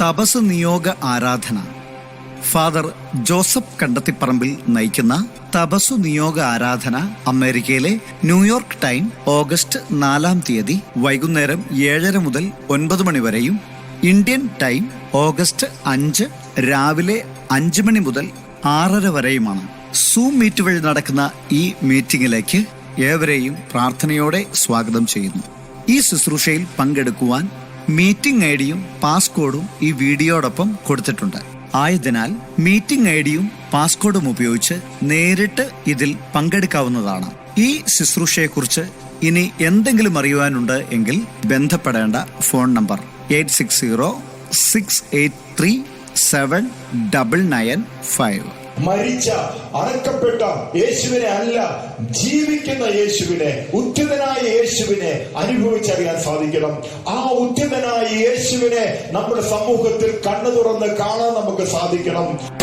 തപസ് നിയോഗ ആരാധന. Father Joseph Kandathiparambil നയിക്കുന്ന തപസ്സു നിയോഗ ആരാധന അമേരിക്കയിലെ ന്യൂയോർക്ക് ടൈം ഓഗസ്റ്റ് നാലാം തീയതി വൈകുന്നേരം ഏഴര മുതൽ ഒൻപത് മണി വരെയും ഇന്ത്യൻ ടൈം ഓഗസ്റ്റ് അഞ്ച് രാവിലെ അഞ്ച് മണി മുതൽ ആറര വരെയുമാണ്. സൂം മീറ്റ് വഴി നടക്കുന്ന ഈ മീറ്റിംഗിലേക്ക് ഏവരെയും പ്രാർത്ഥനയോടെ സ്വാഗതം ചെയ്യുന്നു. ഈ ശുശ്രൂഷയിൽ പങ്കെടുക്കുവാൻ മീറ്റിംഗ് ഐ ഡിയും പാസ്കോഡും ഈ വീഡിയോടൊപ്പം കൊടുത്തിട്ടുണ്ട്. ആയതിനാൽ മീറ്റിംഗ് ഐ ഡിയും പാസ്കോഡും ഉപയോഗിച്ച് നേരിട്ട് ഇതിൽ പങ്കെടുക്കാവുന്നതാണ്. ഈ ശുശ്രൂഷയെക്കുറിച്ച് ഇനി എന്തെങ്കിലും അറിയുവാനുണ്ട് എങ്കിൽ ബന്ധപ്പെടേണ്ട phone number eight six zero six eight three seven double nine five മരിച്ച അടക്കപ്പെട്ട യേശുവിനെ അല്ല ജീവിക്കുന്ന യേശുവിനെ ഉദ്ധിതനായ യേശുവിനെ അനുഭവിച്ചറിയാൻ സാധിക്കണം. ആ ഉദ്ധിതനായ യേശുവിനെ നമ്മുടെ സമൂഹത്തിൽ കണ്ണു തുറന്ന് കാണാൻ നമുക്ക് സാധിക്കണം.